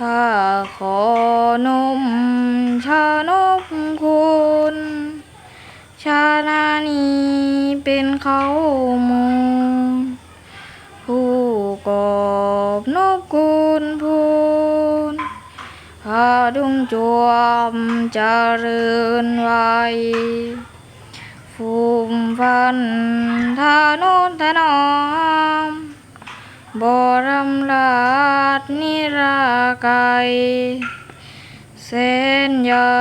ข้าขอนมชานกคุณชานานีเป็นเขามูลผู้กอบนกกุลพูนพาดุงจวมเจริญไว้ฟูมฟันทานุถนอมบรำลา ดนิราไกรเส้นยา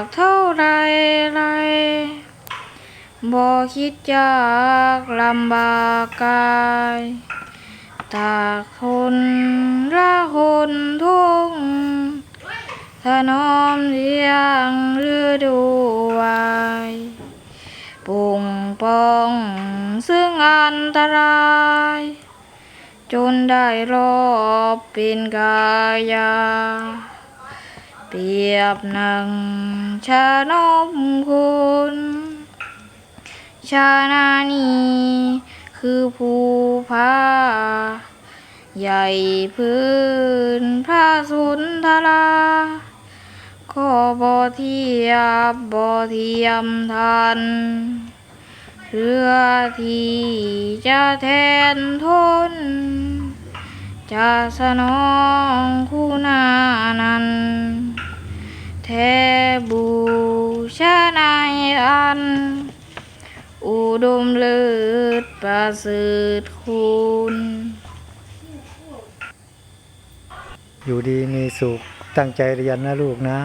กเท่าไรไรบ่คิดยากลำบากกายตากทนละคนทุ่งถนอมเลี้ยงฤดูวายปุ่งปองซึ่งอันตราย จนได้รอบเป็นกายา เปรียบหนังชานมคุณชานานีคือผู้พาใหญ่พื้นพระสุนทราก็บ่เทียบบ่เทียมทัน เรือที่จะแทนทน จะสนองคุณานั้นแทบูชานายอัน อุดมเลิศประเสริฐคุณ อยู่ดีมีสุขตั้งใจเรียนนะลูกนะ